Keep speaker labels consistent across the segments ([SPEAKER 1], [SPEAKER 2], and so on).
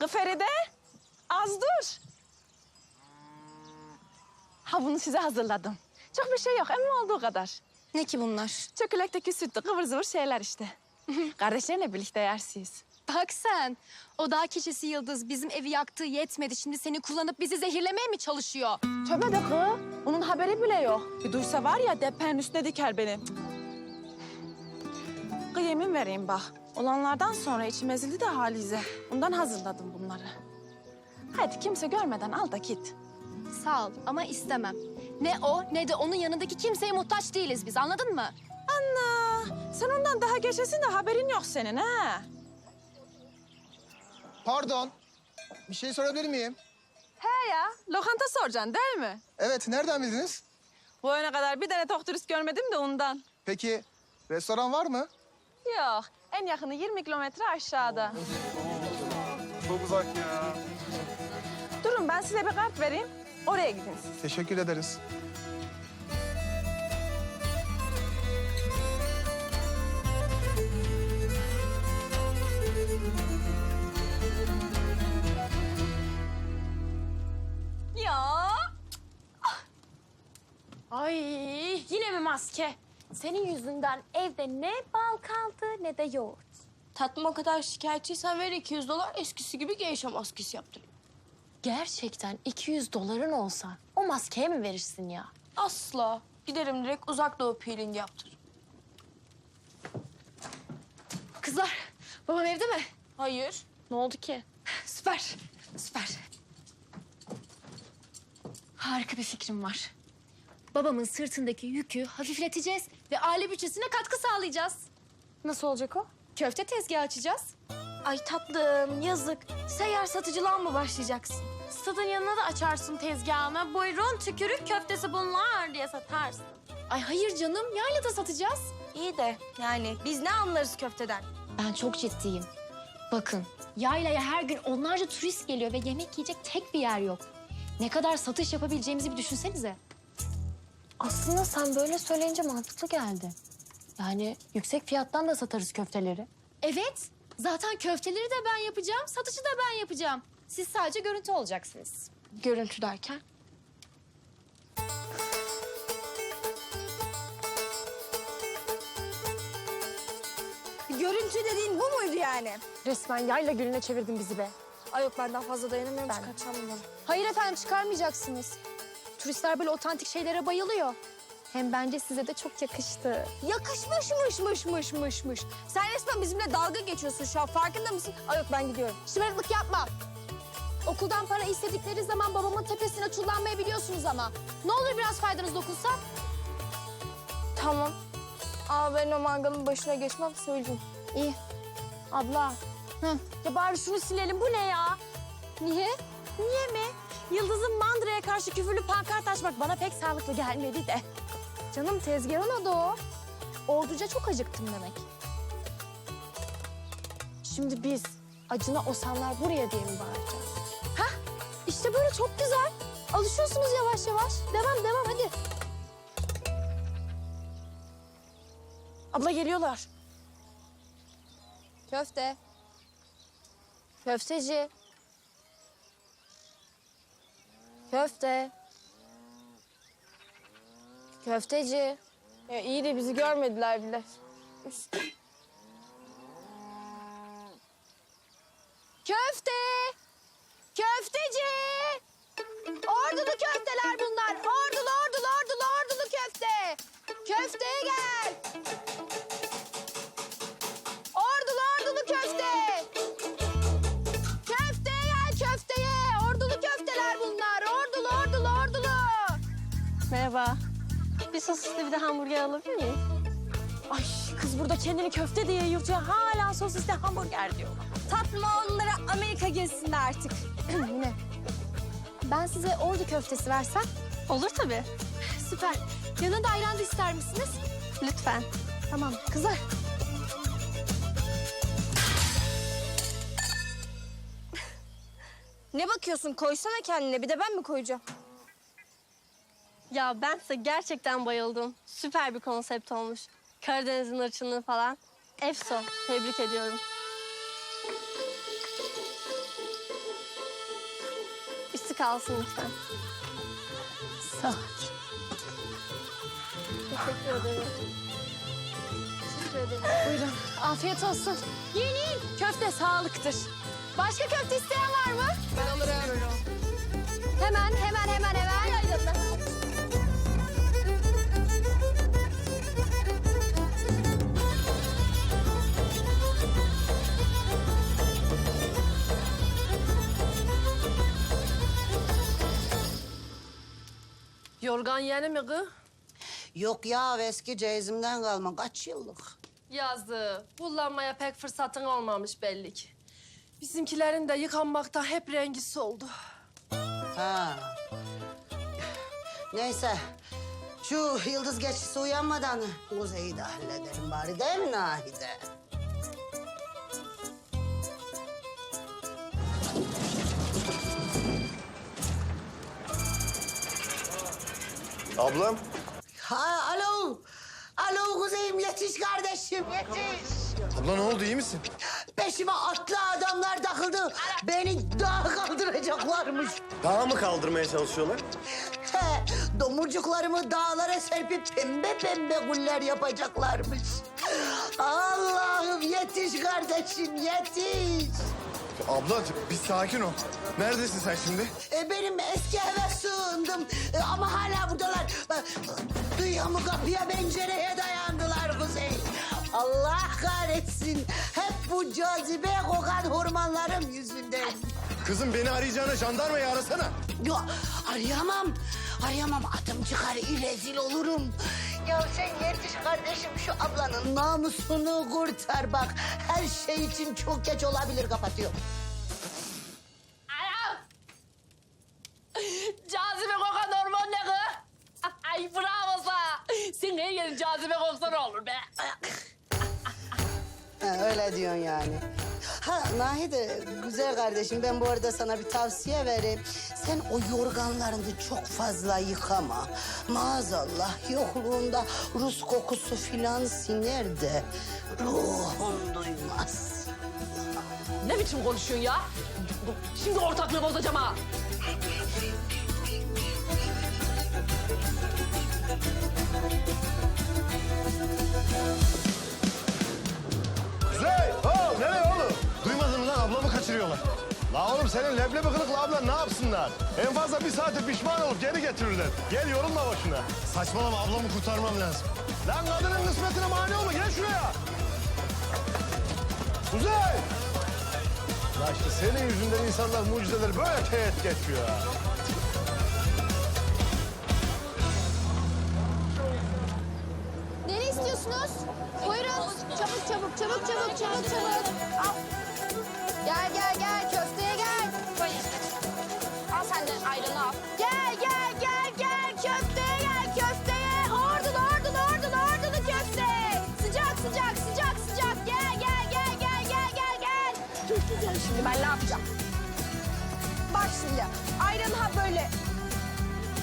[SPEAKER 1] Kı Feride, az dur. Ha bunu size hazırladım. Çok bir şey yok, emin olduğu kadar.
[SPEAKER 2] Ne ki bunlar?
[SPEAKER 1] Çökülekteki sütlü kıvır zıvır şeyler işte. Kardeşlerle birlikte yersiniz.
[SPEAKER 2] Bak sen. O dağ keçisi Yıldız bizim evi yaktığı yetmedi. Şimdi seni kullanıp bizi zehirlemeye mi çalışıyor?
[SPEAKER 1] Tövbe de kız. Onun haberi bile yok. Bir duysa var ya depenin üstüne diker beni. Kız yemin vereyim bak. Olanlardan sonra içim ezildi de halize. Ondan hazırladım bunları. Hadi kimse görmeden al da git.
[SPEAKER 2] Sağ ol ama istemem. Ne o ne de onun yanındaki kimseye muhtaç değiliz biz anladın mı?
[SPEAKER 1] Anna, sen ondan daha geçesin de haberin yok senin ha.
[SPEAKER 3] Pardon. Bir şey sorabilir miyim?
[SPEAKER 1] He ya, lokanta soracaksın değil mi?
[SPEAKER 3] Evet, nereden bildiniz?
[SPEAKER 1] Bu öne kadar bir tane tok turist görmedim de ondan.
[SPEAKER 3] Peki, restoran var mı?
[SPEAKER 1] Yok, en yakını 20 kilometre aşağıda.
[SPEAKER 3] Çok uzak ya.
[SPEAKER 1] Durun ben size bir kart vereyim. Oraya gidin siz.
[SPEAKER 3] Teşekkür ederiz.
[SPEAKER 4] Ya. Ay yine mi maske? Senin yüzünden evde ne bal kaldı ne de yoğurt.
[SPEAKER 5] Tatlım o kadar şikayetçiysen ver 200 dolar eskisi gibi geyşe maskesi yaptırayım.
[SPEAKER 4] Gerçekten 200 doların olsa o maskeye mi verirsin ya?
[SPEAKER 5] Asla. Giderim direkt uzak doğu peeling yaptırırım.
[SPEAKER 2] Kızlar babam evde mi?
[SPEAKER 5] Hayır.
[SPEAKER 4] Ne oldu ki?
[SPEAKER 2] Süper süper. Harika bir fikrim var. Babamın sırtındaki yükü hafifleteceğiz ve aile bütçesine katkı sağlayacağız.
[SPEAKER 4] Nasıl olacak o?
[SPEAKER 2] Köfte tezgahı açacağız.
[SPEAKER 4] Ay tatlım yazık. Seyyar satıcılığa mı başlayacaksın? Stadın yanına da açarsın tezgahını. Buyurun tükürük köftesi bunlar diye satarsın.
[SPEAKER 2] Ay hayır canım yaylada satacağız.
[SPEAKER 5] İyi de yani biz ne anlarız köfteden?
[SPEAKER 2] Ben çok ciddiyim. Bakın yaylaya her gün onlarca turist geliyor ve yemek yiyecek tek bir yer yok. Ne kadar satış yapabileceğimizi bir düşünsenize.
[SPEAKER 4] Aslında sen böyle söyleyince mantıklı geldi. Yani yüksek fiyattan da satarız köfteleri.
[SPEAKER 2] Evet zaten köfteleri de ben yapacağım, satışı da ben yapacağım. Siz sadece görüntü olacaksınız.
[SPEAKER 4] Görüntü derken?
[SPEAKER 5] Görüntü dediğin bu muydu yani?
[SPEAKER 4] Resmen yayla gülüne çevirdin bizi be.
[SPEAKER 5] Ay yok ben daha fazla dayanamıyorum
[SPEAKER 4] Ben-
[SPEAKER 5] çıkartacağım bunu.
[SPEAKER 2] Hayır efendim çıkarmayacaksınız. Turistler böyle otantik şeylere bayılıyor. Hem bence size de çok yakıştı.
[SPEAKER 5] Yakışmışmışmışmışmışmış. Sen resmen bizimle dalga geçiyorsun şu an farkında mısın? Ay yok ben gidiyorum.
[SPEAKER 2] Şımarıklık yapma. Okuldan para istedikleri zaman babamın tepesine çullanmayabiliyorsunuz ama. Ne olur biraz faydanız dokunsa.
[SPEAKER 5] Tamam. Ama ben o mangalın başına geçmem söyleyeyim.
[SPEAKER 2] İyi.
[SPEAKER 4] Abla.
[SPEAKER 2] Hı.
[SPEAKER 4] Ya bari şunu silelim. Bu ne ya?
[SPEAKER 2] Niye?
[SPEAKER 4] Niye mi? Yıldız'ın mandıraya karşı küfürlü pankart açmak bana pek sağlıklı gelmedi de.
[SPEAKER 2] Canım tezgahın adı o. Orduca çok acıktım demek.
[SPEAKER 4] Şimdi biz acına osanlar buraya diye mi bağıracağız?
[SPEAKER 2] İşte böyle çok güzel. Alışıyorsunuz yavaş yavaş. Devam devam hadi.
[SPEAKER 4] Abla geliyorlar.
[SPEAKER 5] Köfte.
[SPEAKER 4] Köfteci. Köfte. Köfteci.
[SPEAKER 5] Ya iyi de bizi görmediler bile.
[SPEAKER 4] Sosisli bir de hamburger alabilir miyim? Ay kız burada kendini köfte diye yırtıyor. Hala sosisli hamburger diyor.
[SPEAKER 5] Tatlım onlara Amerika gezsin de artık.
[SPEAKER 2] Yine. Ben size ordu köftesi versem.
[SPEAKER 4] Olur tabii.
[SPEAKER 2] Süper. Yanına da ayran da ister misiniz?
[SPEAKER 4] Lütfen.
[SPEAKER 2] Tamam kızlar.
[SPEAKER 5] Ne bakıyorsun koysana kendine bir de ben mi koyacağım?
[SPEAKER 6] Ya ben size gerçekten bayıldım. Süper bir konsept olmuş. Karadeniz'in ırçınlığı falan. Efso. Tebrik ediyorum. kalsın lütfen.
[SPEAKER 1] Sağ ol.
[SPEAKER 6] Teşekkür ederim. Teşekkür ederim.
[SPEAKER 1] Buyurun. Afiyet olsun. Yiyin. Köfte sağlıktır. Başka köfte isteyen var mı? Ben alırım.
[SPEAKER 6] Hemen, hemen, hemen, hemen.
[SPEAKER 7] Yorgan yeni mi kız?
[SPEAKER 8] Yok ya eski ceyizimden kalma kaç yıllık.
[SPEAKER 7] Yazdı. Kullanmaya pek fırsatın olmamış belli ki. Bizimkilerin de yıkanmakta hep rengi soldu.
[SPEAKER 8] Ha. Neyse şu yıldız geçisi uyanmadan Kuzey'i de halledelim bari değil mi Nahide?
[SPEAKER 3] Ablam.
[SPEAKER 8] Ha alo. Alo Kuzey'im yetiş kardeşim yetiş.
[SPEAKER 3] Abla ne oldu iyi misin?
[SPEAKER 8] Peşime atlı adamlar takıldı. Beni dağa kaldıracaklarmış.
[SPEAKER 3] Dağa mı kaldırmaya çalışıyorlar?
[SPEAKER 8] He, domurcuklarımı dağlara serpip pembe pembe güller yapacaklarmış. Allah'ım yetiş kardeşim yetiş.
[SPEAKER 3] Abla bir sakin ol. Neredesin sen şimdi?
[SPEAKER 8] E, benim eski eve sığındım E, ama hala buradalar. E, Duyuyor mu kapıya pencereye dayandılar Kuzey. Allah kahretsin. Hep bu cazibe kokan hormonlarım yüzünden.
[SPEAKER 3] Kızım beni arayacağına jandarmayı arasana.
[SPEAKER 8] Yok arayamam. Arayamam adım çıkar rezil olurum. Ya sen yetiş kardeşim şu ablanın namusunu kurtar bak. Her şey için çok geç olabilir kapatıyor.
[SPEAKER 7] Cazibe kokan hormon ne kız? Ay bravo sana. Sen her yerin cazibe koksa ne olur be?
[SPEAKER 8] Ha, öyle diyorsun yani. Ha Nahide güzel kardeşim ben bu arada sana bir tavsiye vereyim. Sen o yorganlarını çok fazla yıkama. Maazallah yokluğunda Rus kokusu filan siner de ruhun duymaz.
[SPEAKER 7] Ne biçim konuşuyorsun ya? Şimdi ortaklığı bozacağım ha.
[SPEAKER 3] La oğlum senin leblebi kılıklı ablan ne yapsınlar? En fazla bir saate pişman olup geri getirirler. Gel yorulma boşuna. Saçmalama ablamı kurtarmam lazım. Lan kadının kısmetine mani olma gel şuraya. Kuzey! La işte senin yüzünden insanlar mucizeleri böyle teğet geçiyor ha.
[SPEAKER 4] Ben ne yapacağım? Bak şimdi ayranı ha böyle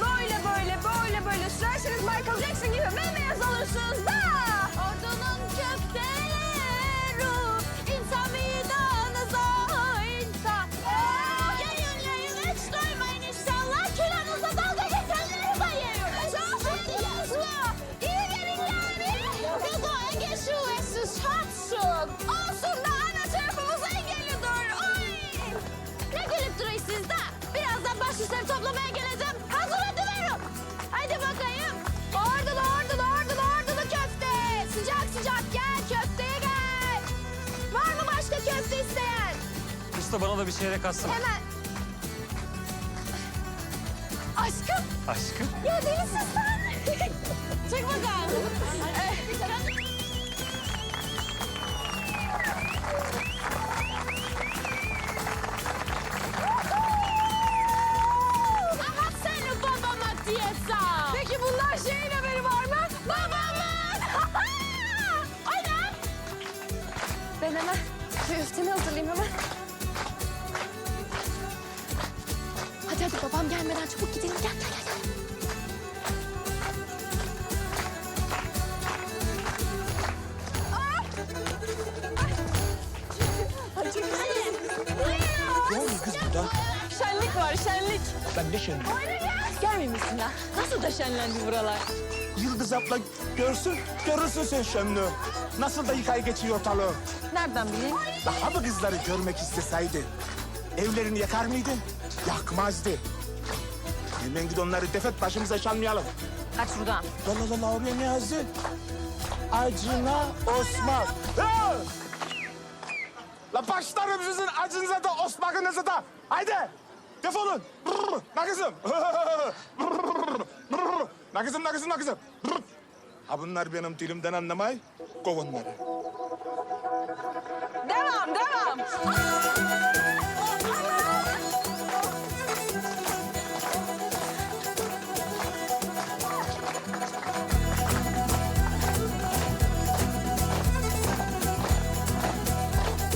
[SPEAKER 4] Böyle böyle böyle böyle sürerseniz Jackson gibi bembeyaz olursunuz da.
[SPEAKER 9] Usta bana da bir çeyrek atsın.
[SPEAKER 4] Hemen. Aşkım.
[SPEAKER 9] Aşkım.
[SPEAKER 4] Ya delisin sen. Çek bakalım. Aha seni babama diyesem. Peki bunlar şeyin haberi var mı? Babamın. Aynen. Ben hemen köftemi hazırlayayım hemen. Hadi hadi babam gelmeden çabuk gidelim. Gel gel gel. gel. Ne oldu kız burada? Şenlik var, şenlik.
[SPEAKER 10] Ben de şenliyim.
[SPEAKER 1] Gelmemişsin ha. Nasıl da şenlendi buralar?
[SPEAKER 10] Yıldız abla görsün, görürsün sen şenliği. Nasıl da yıkay geçiyor ortalığı.
[SPEAKER 1] Nereden bileyim?
[SPEAKER 10] Daha mı kızları görmek isteseydi? Evlerini yakar mıydı? Yakmazdı. Hemen git onları defet başımıza çalmayalım.
[SPEAKER 1] Kaç buradan.
[SPEAKER 10] La la la la oraya ne yazdı? Acına Osman. Ha! La başlarım sizin acınıza da Osman'ınıza da. Haydi defolun. Brrr, Ne kızım? Brrr, Ne kızım ne kızım ne kızım? Brrr. Ha bunlar benim dilimden anlamay. Kov onları.
[SPEAKER 1] Devam, devam.